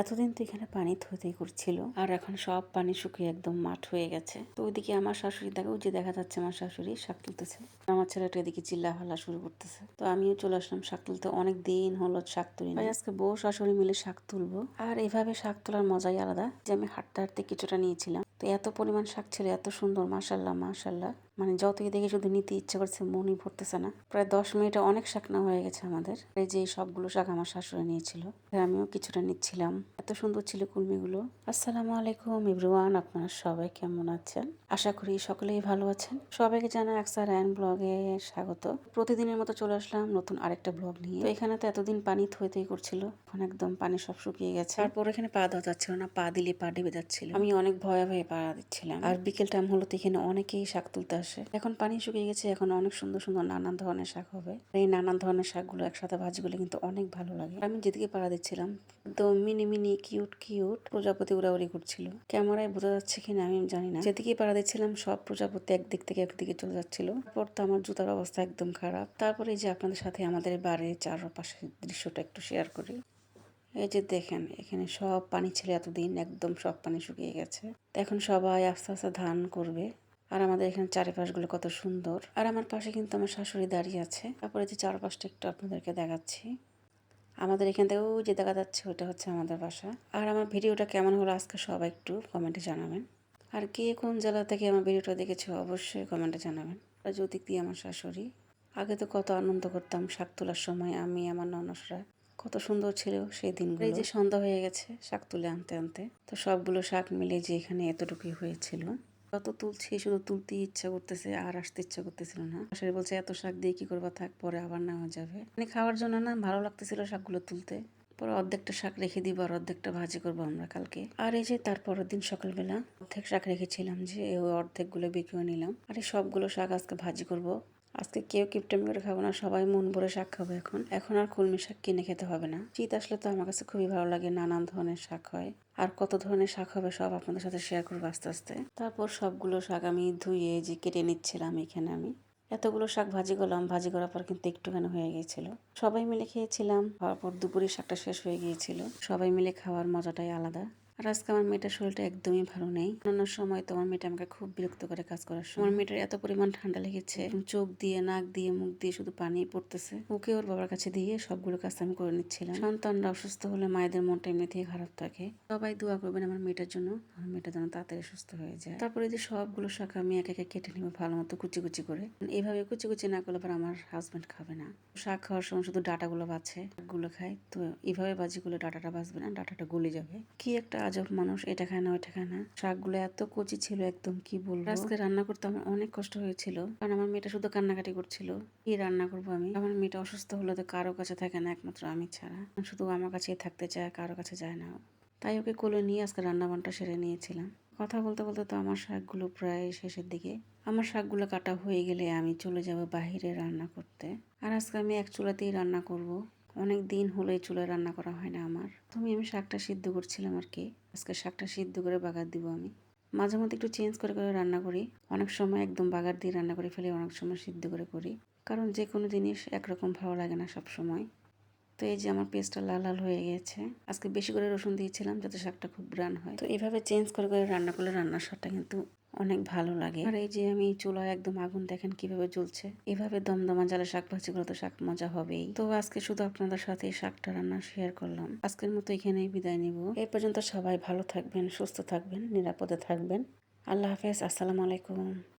এতদিন তো এখানে পানি থইতেই করছিল। আর এখন সব পানি শুকিয়ে একদম মাঠ হয়ে গেছে। তো ওইদিকে আমার শাশুড়ি দেখো যে দেখা যাচ্ছে আমার শাশুড়ি শাক তুলতেছে। আমার ছেলেটা এদিকে চিল্লা ফাল্লা শুরু করতেছে। তো আমিও চলে আসলাম শাক তুলতে। অনেক দিন হলো শাক তুলি। আজকে বউ শাশুড়ি মিলে শাক তুলবো। আর এভাবে শাক তোলার মজাই আলাদা। যে আমি হাঁটতে হাঁটতে কিছুটা নিয়েছিলাম। তো এত পরিমাণ শাক ছিল, এত সুন্দর মাসাল্লাহ মাসাল্লাহ মানে যতই দেখে শুধু নিতে ইচ্ছে করছে মনই পড়তেছে না। প্রায় দশ মিনিটে অনেক শাক নেওয়া হয়ে গেছে আমাদের। এই যে সবগুলো শাক আমার শাশুড়ি নিয়েছিল আমিও কিছুটা নিচ্ছিলাম। এত সুন্দর ছিল কুলমিগুলো। আসসালামু আলাইকুম এভরিওয়ান আপনারা সবাই কেমন আছেন? আশা করি সকলেই ভালো আছেন। সবাইকে জানা একসার অ্যান্ড ব্লগে স্বাগত। প্রতিদিনের মতো চলে আসলাম নতুন আরেকটা ব্লগ নিয়ে। তো এখানে তো এতদিন পানি থই থই করছিল এখন একদম পানি সব শুকিয়ে গেছে। তারপর এখানে পা দেওয়া যাচ্ছিল না পা দিলে পা ডেবে যাচ্ছিল। আমি অনেক ভয়ে ভয়ে পা দিচ্ছিলাম। আর বিকেল টাইম হলো তো এখানে অনেকেই শাক তুলতে আসে। এখন পানি শুকিয়ে গেছে, এখন অনেক সুন্দর সুন্দর নানান ধরনের শাক হবে। এই নানান ধরনের শাকগুলো একসাথে ভাজি করলে কিন্তু অনেক ভালো লাগে। আমি যেদিকে পাড়া দিচ্ছিলাম তো মিনি মিনি, কিউট কিউট প্রজাপতি উড়াউড়ি করছিল। ক্যামেরায় বোঝা যাচ্ছে কিনা আমি জানি না। যেদিকে পাড়া দিচ্ছিলাম, সব প্রজাপতি একদিক থেকে একদিকে চলে যাচ্ছিল। তারপর তো আমার জুতার অবস্থা একদম খারাপ। তারপরে যে আপনাদের সাথে আমাদের বাড়ির চারপাশের দৃশ্যটা একটু শেয়ার করি। এই যে দেখেন, এখানে সব পানি ছিল এতদিন, একদম সব পানি শুকিয়ে গেছে। এখন সবাই আস্তে আস্তে ধান করবে। আর আমাদের এখানে চারিপাশগুলো কত সুন্দর। আর আমার পাশে কিন্তু আমার শাশুড়ি দাঁড়িয়ে আছে। তারপরে যে চারপাশটা একটু আপনাদেরকে দেখাচ্ছি। আমাদের এখান থেকে যে দেখা যাচ্ছে ওইটা হচ্ছে আমাদের বাসা। আর আমার ভিডিওটা কেমন হলো আজকে সবাই একটু কমেন্টে জানাবেন। আর কে কোন জেলা থেকে আমার ভিডিওটা দেখেছ অবশ্যই কমেন্টে জানাবেন। আর জ্যোতিক দিয়ে আমার শাশুড়ি। আগে তো কত আনন্দ করতাম শাক তোলার সময়, আমি, আমার ননসরা। কত সুন্দর ছিল সেই দিনগুলো। এই যে সন্ধ্যা হয়ে গেছে শাক তুলে আনতে আনতে। তো সবগুলো শাক মিলে যে এখানে এতটুকুই হয়েছিল। যত তুলছি, শুধু তুলতে ইচ্ছা করতেছে, আর আসতে ইচ্ছা করতেছিল না। শাশুড়ি বলছে, এত শাক দিয়ে কি করবা, থাক, পরে আবার নেওয়া যাবে। মানে খাওয়ার জন্য না, ভালো লাগতেছিল শাকগুলো তুলতে। পরে অর্ধেকটা শাক রেখে দিব, আর অর্ধেকটা ভাজি করব আমরা কালকে। আর এই যে তারপরের দিন সকালবেলা অর্ধেক শাক রেখেছিলাম যে, ওই অর্ধেকগুলো বিক্রিও নিলাম। আর এই সবগুলো শাক আজকে ভাজি করব। আজকে কেউ কিপটেমি করে খাব না, সবাই মন ভরে শাক খাব এখন। এখন আর কলমি শাক কিনে খেতে হবে না। শীত আসলে তো আমার কাছে খুবই ভালো লাগে, নানান ধরনের শাক হয়। আর কত ধরনের শাক হবে সব আপনাদের সাথে শেয়ার করব আস্তে আস্তে। তারপর সবগুলো শাক আমি ধুয়ে যে কেটে নিচ্ছিলাম এখানে আমি। এতগুলো শাক ভাজি করলাম, ভাজি করার পর কিন্তু একটুখানি হয়ে গিয়েছিল। সবাই মিলে খেয়েছিলাম, খাওয়ার পর দুপুরে শাকটা শেষ হয়ে গিয়েছিল। সবাই মিলে খাওয়ার মজাটাই আলাদা। আর আজকে আমার মেয়েটার শরীরটা একদমই ভালো নেই। অন্যান্য সময় তো আমার মেয়েটা আমাকে খুব বিরক্ত করে কাজ করার সময়। আমার মেয়েটার এত পরিমাণ ঠান্ডা লেগেছে চোখ দিয়ে, নাক দিয়ে, মুখ দিয়ে শুধু পানি পড়তেছে। ওকে ওর বাবার কাছে দিয়ে সবগুলো কাজ আমি করে নিচ্ছিলাম। সন্তানরা অসুস্থ হলে মায়েদের মনটা এমনিতেই খারাপ থাকে। সবাই দোয়া করবেন আমার মেয়েটার জন্য, আমার মেয়েটা যেন তাড়াতাড়ি সুস্থ হয়ে যায়। তারপরে যে সবগুলো শাক আমি এক একে কেটে নিব ভালো মতো কুচি কুচি করে। এইভাবে কুচি কুচি না করলে পর আমার হাজবেন্ড খাবে না। শাক খাওয়ার সময় শুধু ডাটাগুলো বাছে গুলো খায়। তো এইভাবে বাজিগুলো ডাটাটা বাঁচবে না, ডাটাটা গলে যাবে। কি একটা আজব মানুষ, এটা খায় না, ওইটা খায় না। শাকগুলো এত কচি ছিল একদম, কি বলব? আজকে রান্না করতে আমার অনেক কষ্ট হয়েছিল, কারণ আমার মেয়েটা শুধু কান্নাকাটি করছিল। কি রান্না করব আমি? আমার মেয়েটা অসুস্থ হলে তো কারও কাছে থাকে না একমাত্র আমি ছাড়া। শুধু আমার কাছেই থাকতে চায়, কারও কাছে যায় না। তাই ওকে কোলে নিয়ে আজকে রান্না বান্না সেরে নিয়েছিলাম। কথা বলতে বলতে তো আমার শাকগুলো প্রায় শেষের দিকে। আমার শাকগুলো কাটা হয়ে গেলে আমি চলে যাব বাহিরে রান্না করতে। আর আজকে আমি এক চুলাতেই রান্না করব। অনেক দিন হলো এই চুলায় রান্না করা হয় না আমার। তুমি, আমি শাকটা সিদ্ধ করছিলাম আর কি। আজকে শাকটা সিদ্ধ করে বাগার দিব আমি। মাঝে মধ্যে একটু চেঞ্জ করে করে রান্না করি। অনেক সময় একদম বাগার দিয়ে রান্না করে ফেলি, অনেক সময় সিদ্ধ করে করি। কারণ যে কোনো জিনিস একরকম ভালো লাগে না সব সময় তো এই যে আমার পেস্টটা লাল লাল হয়ে গেছে। আজকে বেশি করে রসুন দিয়েছিলাম যাতে শাকটা খুব ব্রান হয়। তো এইভাবে চেঞ্জ করে করে রান্না করলে রান্নার স্বাদটা কিন্তু অনেক ভালো লাগে। আর এই যে আমি চুলায় একদম আগুন দেখেন কীভাবে জ্বলছে। এভাবে দমদমা জালে শাক ভাজি করে তো শাক মজা হবেই। তো আজকে শুধু আপনাদের সাথে শাকটা রান্না শেয়ার করলাম। আজকের মতো এখানেই বিদায় নিব। এই পর্যন্ত সবাই ভালো থাকবেন, সুস্থ থাকবেন, নিরাপদে থাকবেন। আল্লাহ হাফেজ, আসসালামু আলাইকুম।